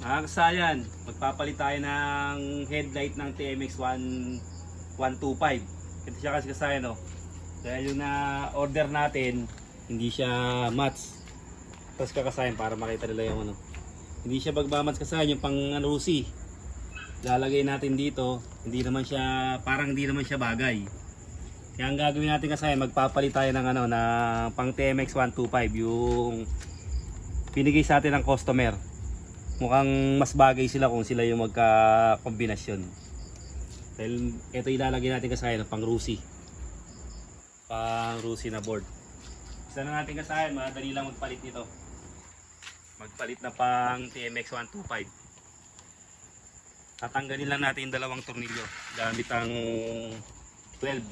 Mga kasayan, magpapalit tayo ng headlight ng TMX 1125. Ito siya kasi kasayan, no? Dahil yung na-order natin, hindi siya match. Tapos kakasayan para makita nila yung ano. Hindi siya magmamatch kasayan, yung pang ano, Rusi. Lalagay natin dito, hindi naman siya, parang hindi naman siya bagay. Kaya ang gagawin natin kasi magpapalit tayo ng ano na pang TMX 125 yung pinigay sa atin ng customer. Mukhang mas bagay sila kung sila yung magka-kombinasyon. Dahil ito ilalagay natin kasi ng pang Rusi. Pang Rusi na board. Isa na natin kasi madali lang magpalit nito. Magpalit na pang TMX 125. Tatanggalin lang natin yung dalawang tornilyo gamit ang 12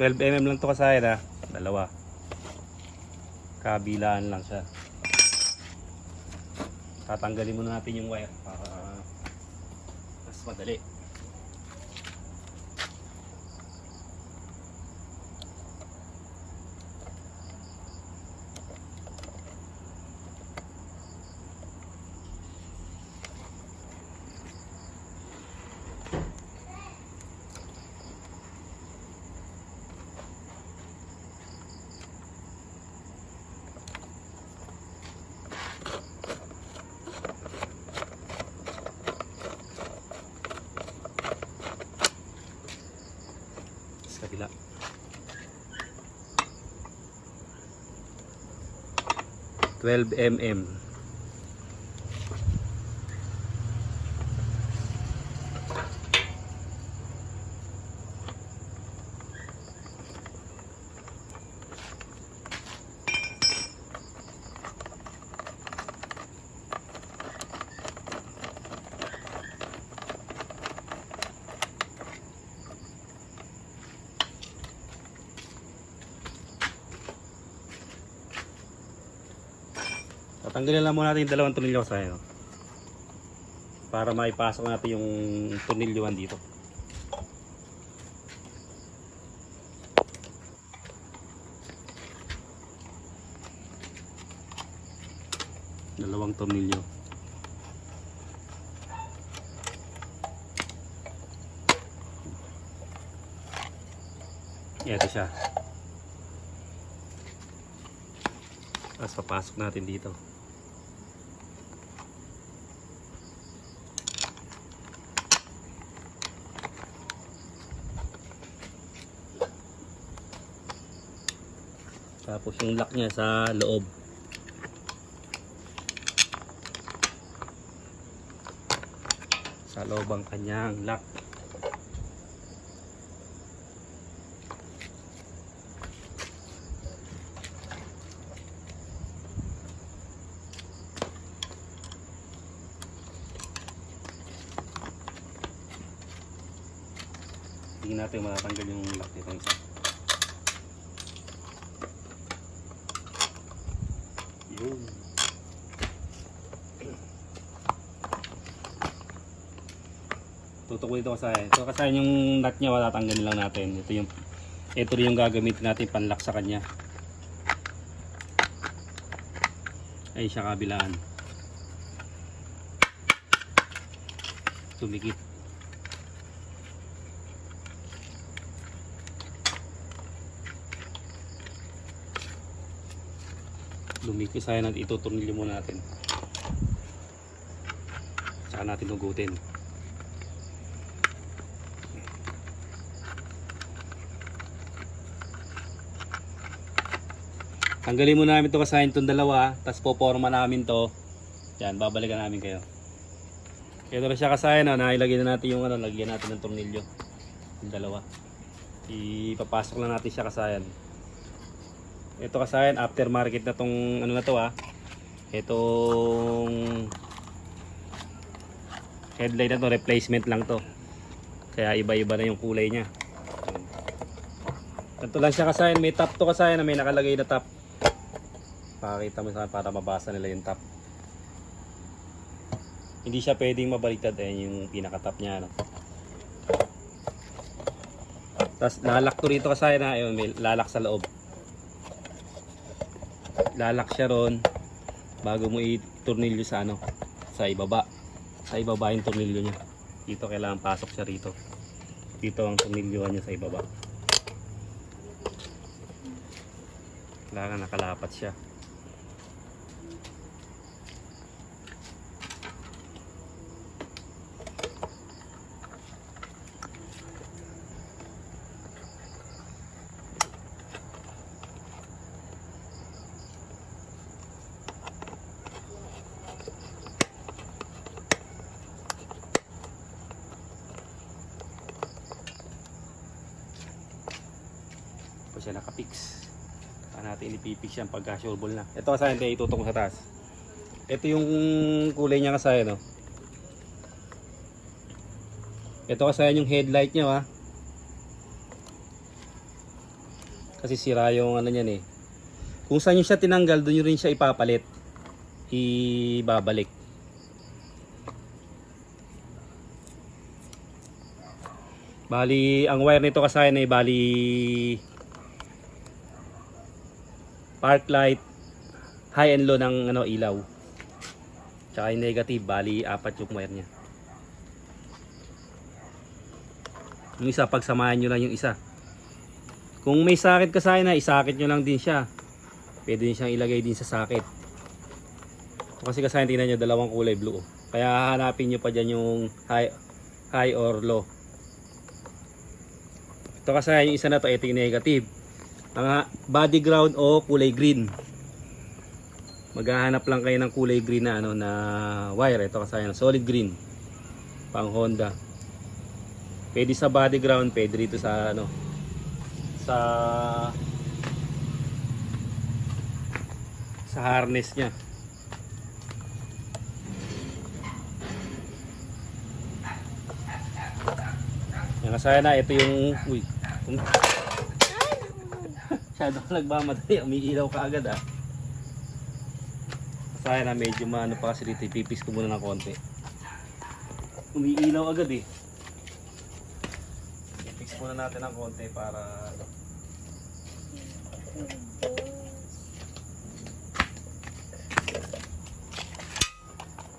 12 mm lang to kasaya na. Dalawa. Kabilaan lang siya. Tatanggalin muna natin yung wire para mas madali. 12 mm Tatanggalin lang muna natin yung dalawang tornilyo sa no? Para maipasok natin yung tornilyoan dito. Dalawang tornilyo. Ito siya. Tapos papasok natin dito. Tapos yung lock niya sa loob. Sa loob ang kanyang lock. Hindi natin matatanggal yung lock nito isa. Tutok ko dito kasi. Ito kasi yung nut niya wala tanggalin lang natin. Ito yung ito rin yung gagamitin natin panlock sa kanya. Ay siya kabilaan. Tumikit. lumikis tayo natin itutunilyo muna natin saka natin hugutin tanggalin muna namin to kasahin itong dalawa tapos poporma namin to yan babalikan namin kayo kaya na siya kasahin no, nailagay na natin yung ano lagyan natin ng tornilyo yung dalawa ipapasok lang natin siya kasayan ito kasayan, aftermarket na tong ano na to ah. Itong headlight na to, replacement lang to. Kaya iba-iba na yung kulay niya. Ito lang siya kasayan, may top to kasayan na may nakalagay na top. Pakita mo sa para mabasa nila yung top. Hindi siya pwedeng mabaliktad eh yung pinaka-top niya. No? Tapos lalak to rito kasi na ayun, may lalak sa loob. Lalak siya ron bago mo i-tornilyo sa ano, sa ibaba. Sa ibaba yung tornilyo niya. Dito kailangan pasok siya rito. Dito ang tornilyohan niya sa ibaba. Kailangan nakalapat siya. Pa siya nakapix. Saan natin ipipix yan pagka sure ball na. Ito kasi hindi itutok sa taas. Ito yung kulay niya kasi no. Ito kasi yung headlight niya ha. Kasi sira yung ano niyan eh. Kung saan yung siya tinanggal, doon nyo rin siya ipapalit. Ibabalik. Bali, ang wire nito kasi ay bali park light, high and low ng ano ilaw. Tsaka yung negative, bali apat yung wire niya. Yung isa, pagsamahan nyo lang yung isa. Kung may sakit ka sa na, isakit nyo lang din siya. Pwede din siyang ilagay din sa sakit. Ito kasi kasi tingnan nyo, dalawang kulay blue. Kaya hanapin nyo pa dyan yung high, high or low. Ito kasi yung isa na to, ito yung negative ang body ground o kulay green. Maghahanap lang kayo ng kulay green na ano na wire ito kasi yan, solid green. Pang Honda. Pwede sa body ground, pwede rito sa ano sa sa harness niya. Yan kasi na ito yung uy. Masyado ka nagmamadali, umiilaw ka agad ah. Sayang na medyo maano pa kasi dito, ipipis ko muna ng konti. Umiilaw agad eh. Ipix muna natin ng konti para.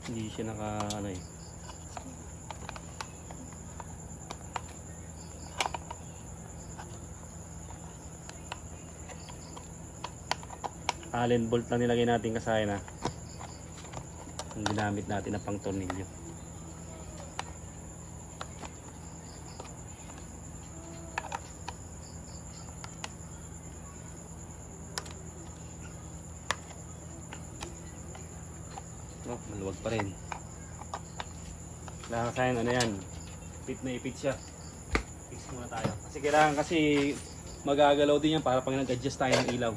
Hindi siya naka ano eh. Allen bolt na nilagay natin kasaya na. Ang ginamit natin na pang tornilyo. Oh maluwag pa rin. Kailangan kasaya ano yan? Ipit na ipit siya. Fix muna tayo. Kasi kailangan kasi magagalaw din yan para pag nag-adjust tayo ng ilaw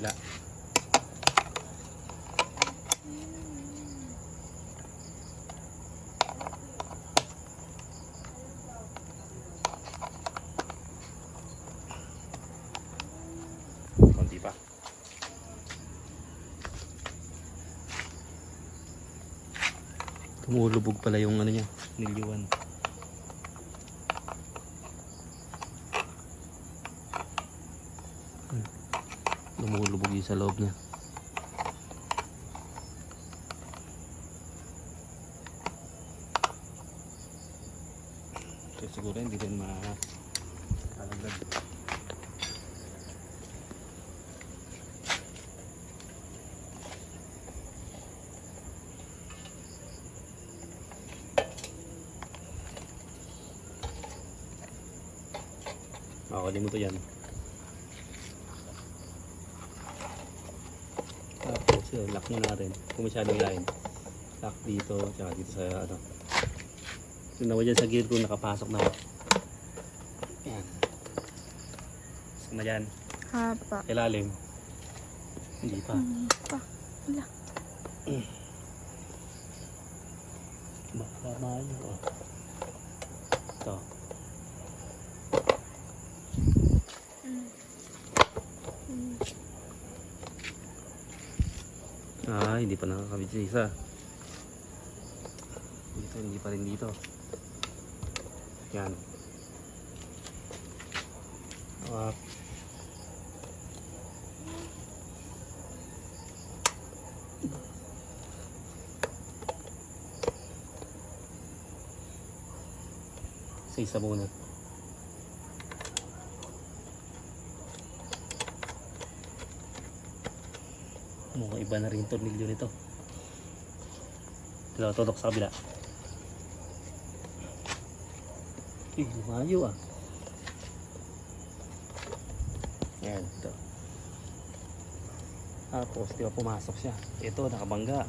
Bila. Konti pa. Tumulubog pala yung ano niya, nilyuan. lumulubog yung sa loob niya. So, siguro hindi rin makalaglag. Makakali mo to yan. Tapos yun, lock mo na rin. Kung masyadong line. Lock dito, tsaka dito sa ano. Tingnan mo dyan sa gear kung nakapasok na. Yan. Sama dyan. Hapa. Ilalim. Hindi pa. Hindi pa. Wala. Baka mayo. Oh. Pa nakakabit sa isa. Dito, hindi pa rin dito. Yan. Ah. Sa isa muna. Mukhang iba na rin yung tornilyo nito. Ito, tutok sa kabila. Eh, lumayo ah. Yan, ito. Tapos, di ba pumasok siya? Ito, nakabangga.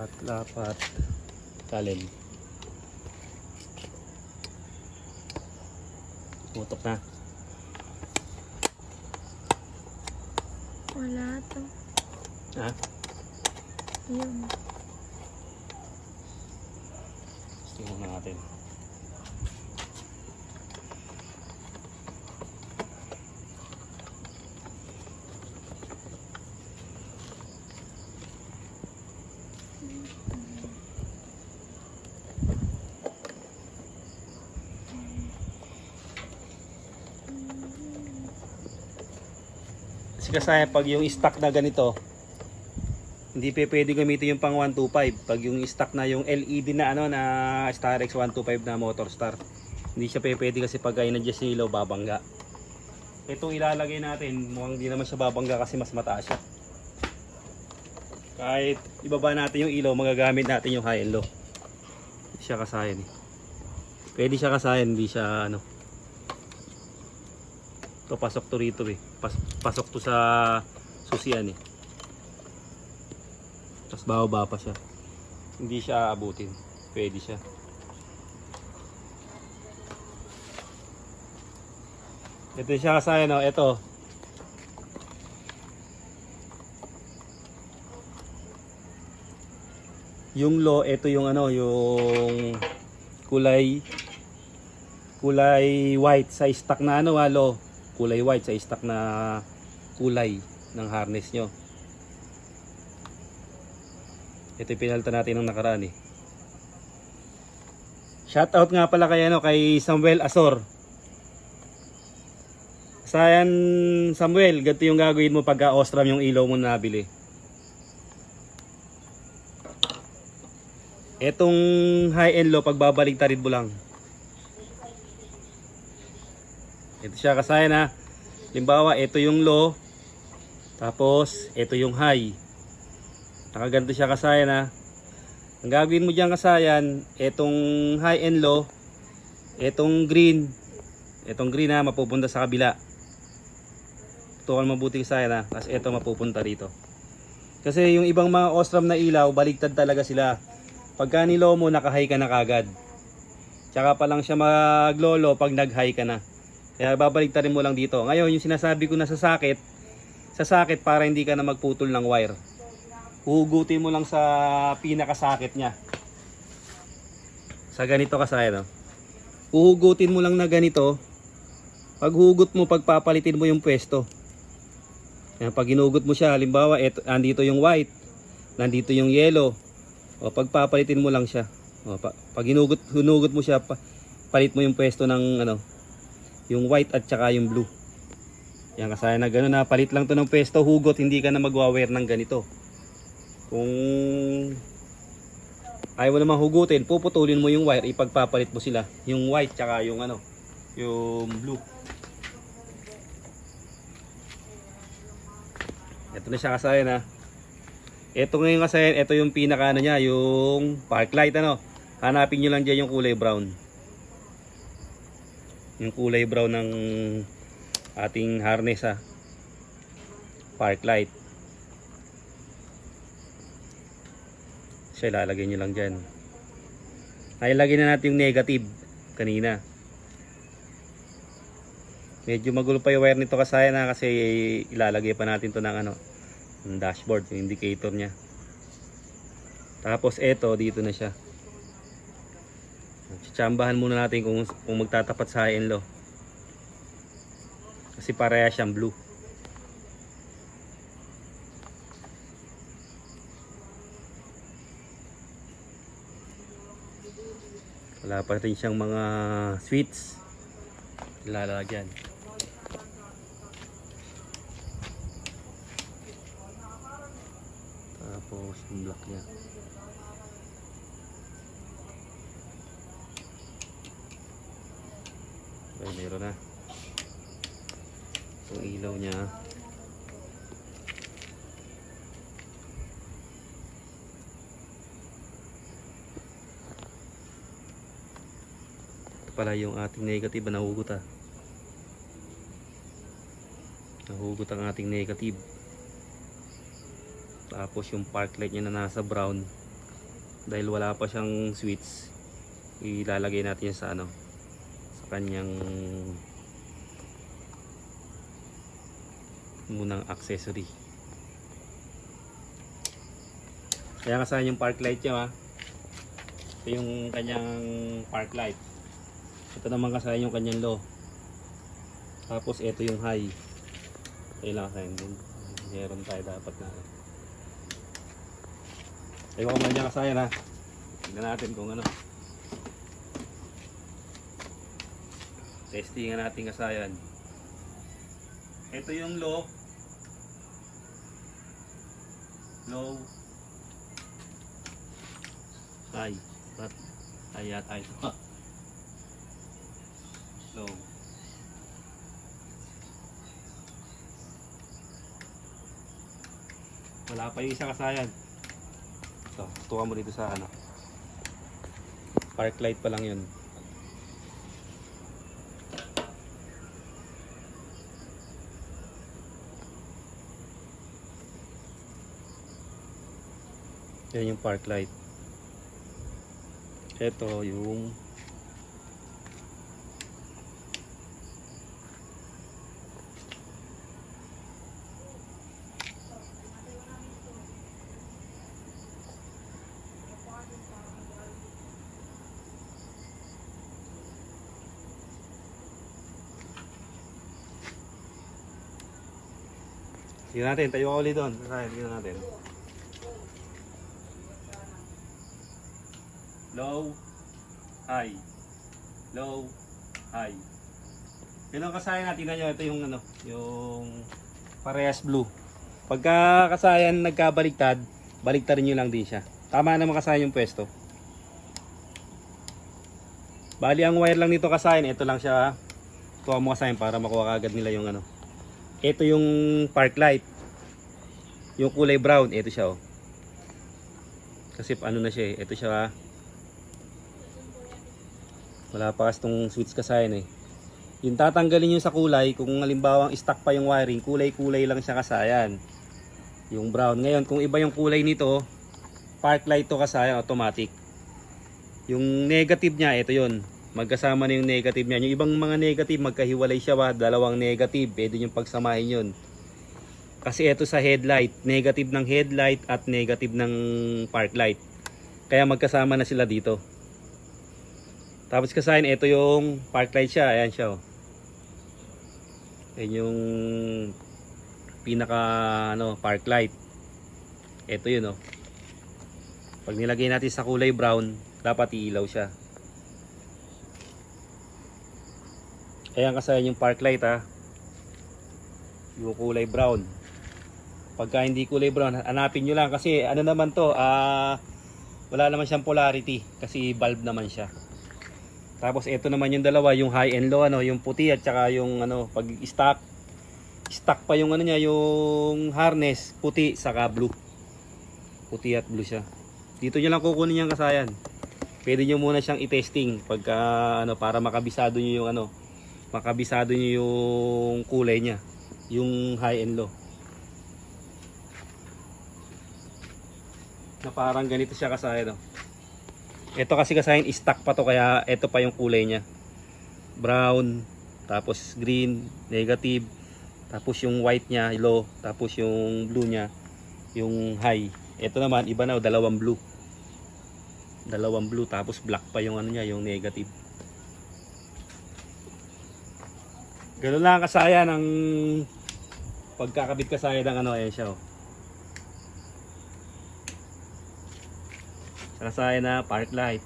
Lapat, lapat. Kalem. Putok na. Wala to. Ha? Yun. Tingnan na natin. Kasi kasaya pag yung stock na ganito, hindi pa pwede gamitin yung pang 125 pag yung stock na yung LED na ano na Starex 125 na motor star. Hindi siya pa pwede kasi pag ay yung ilaw babangga. Ito ilalagay natin, mukhang hindi naman siya babangga kasi mas mataas siya. Kahit ibaba natin yung ilaw, magagamit natin yung high and low. Hindi siya kasayan eh. Pwede siya kasayan, hindi siya ano. Ito pasok to rito eh. Pas pasok to sa susian eh. Tapos bababa pa siya. Hindi siya abutin. Pwede siya. Ito siya kasaya no. Ito. Yung low, ito yung ano, yung kulay kulay white sa stock na ano, alo. Kulay white sa stock na kulay ng harness nyo. Ito yung pinalta natin ng nakaraan eh. Shoutout nga pala kay, ano, kay Samuel Asor. Sayan Samuel, ganito yung gagawin mo pagka Ostram yung ilaw mo na nabili. Etong high and low, pagbabalik tarid mo lang. Ito siya kasayan ha. Limbawa, ito yung low. Tapos, ito yung high. Nakaganto siya kasayan ha. Ang gagawin mo dyan kasayan, etong high and low, etong green, etong green ha, mapupunta sa kabila. Tukan mabuti kasayan ha. Tapos eto mapupunta rito. Kasi yung ibang mga Ostrom na ilaw, baligtad talaga sila. Pagka nilow mo, naka-high ka na kagad. Tsaka pa lang siya maglolo pag nag-high ka na. Kaya babalik rin mo lang dito. Ngayon, yung sinasabi ko na sa sakit, sa sakit para hindi ka na magputol ng wire. Hugutin mo lang sa pinakasakit niya. Sa ganito kasaya, no? Uhugutin mo lang na ganito. Pag hugot mo, pagpapalitin mo yung pwesto. Kaya pag ginugot mo siya, halimbawa, eto, andito yung white, nandito yung yellow. O pagpapalitin mo lang siya. O, pa, pag hinugot, hinugot mo siya, pa, palit mo yung pwesto ng ano, yung white at saka yung blue. Yan kasaya na gano'n na palit lang to ng pwesto, hugot, hindi ka na magwa-wear ng ganito. Kung ayaw mo naman hugutin, puputulin mo yung wire, ipagpapalit mo sila. Yung white tsaka yung ano, yung blue. Ito na siya kasaya na. Ito ngayon kasi, ito yung pinaka ano niya, yung park light ano. Hanapin nyo lang dyan yung kulay brown yung kulay brown ng ating harness ha park light. Siya ilalagay nyo lang dyan. Ah, Nailagay na natin yung negative kanina. Medyo magulo pa yung wire nito kasaya na kasi ilalagay pa natin to ng ano ng dashboard yung indicator nya tapos eto dito na siya. Tsitsambahan muna natin kung, kung magtatapat sa high and low. Kasi pareha siyang blue. Wala pa rin siyang mga sweets. Ilalagyan. Tapos yung black niya. Ay, meron na. Yung ilaw niya. Ito pala yung ating negative na nahugot ah. Nahugot ang ating negative. Tapos yung park light niya na nasa brown. Dahil wala pa siyang switch, ilalagay natin sa ano, kanyang munang accessory. Kaya kasama yung park light niya ha. Ito yung kanyang park light. Ito naman kasama yung kanyang low. Tapos ito yung high. Ito lang kasama din. Meron tayo dapat na. Ewan ko man niya kasaya na. Tingnan natin kung ano. Testingan natin kasayan. Ito yung low. Low. High. But, high at high. Low. Wala pa yung isa kasayan. So, tuwa mo dito sa ano. Park light pa lang yun. Yan yung park light. Ito yung Tingnan natin, tayo ka ulit doon. Kaya, tingnan natin. Low, high. Low, high. Yun ang kasayan natin na ito yung ano, yung parehas blue. Pagka kasayan nagkabaliktad, baliktarin nyo lang din siya. Tama naman kasayan yung pwesto. Bali ang wire lang nito kasayan, ito lang siya. Tuwa mo kasayan para makuha kagad nila yung ano. Ito yung park light. Yung kulay brown, ito siya oh. Kasi ano na siya eh, ito siya. ah. Wala pa kasi tong switch kasayan eh. Yung tatanggalin nyo sa kulay, kung halimbawa stock pa yung wiring, kulay-kulay lang siya kasayan. Yung brown. Ngayon, kung iba yung kulay nito, park light to kasayan, automatic. Yung negative niya, ito yon magkasama na yung negative niya. Yung ibang mga negative, magkahiwalay siya ba? Dalawang negative, pwede yung pagsamahin yun. Kasi ito sa headlight, negative ng headlight at negative ng park light. Kaya magkasama na sila dito. Tapos kasayin, ito yung park light siya. Ayan siya. Oh. Ayan yung pinaka ano, park light. Ito yun oh. Pag nilagay natin sa kulay brown, dapat iilaw siya. Ayan kasayan yung park light ha. Yung kulay brown. Pagka hindi kulay brown, hanapin nyo lang kasi ano naman to, ah wala naman siyang polarity kasi bulb naman siya. Tapos ito naman yung dalawa, yung high and low ano, yung puti at saka yung ano, pag stock stock pa yung ano niya, yung harness puti saka blue. Puti at blue siya. Dito nyo lang kukunin yung kasayan. Pwede nyo muna siyang i-testing pagka ano para makabisado nyo yung ano, makabisado nyo yung kulay niya, yung high and low. Na parang ganito siya kasayan. No? Ito kasi kasayan, stock pa to kaya ito pa yung kulay niya. Brown, tapos green, negative, tapos yung white niya, low, tapos yung blue niya, yung high. Ito naman, iba na, dalawang blue. Dalawang blue, tapos black pa yung ano niya, yung negative. Ganun lang kasaya ng pagkakabit kasaya ng ano, ayan siya oh. Kasaya na park light,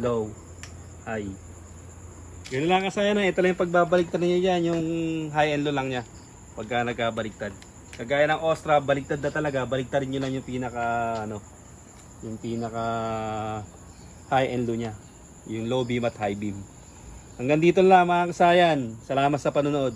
low, high. Ganun lang kasaya na, ito lang yung pagbabaliktad niya yan, yung high and low lang niya. Pagka nagkabaliktad. Kagaya ng Ostra, baliktad na talaga, baliktarin nyo lang yung pinaka, ano, yung pinaka high and low niya. Yung low beam at high beam. Hanggang dito lang mga kasayan. Salamat sa panonood.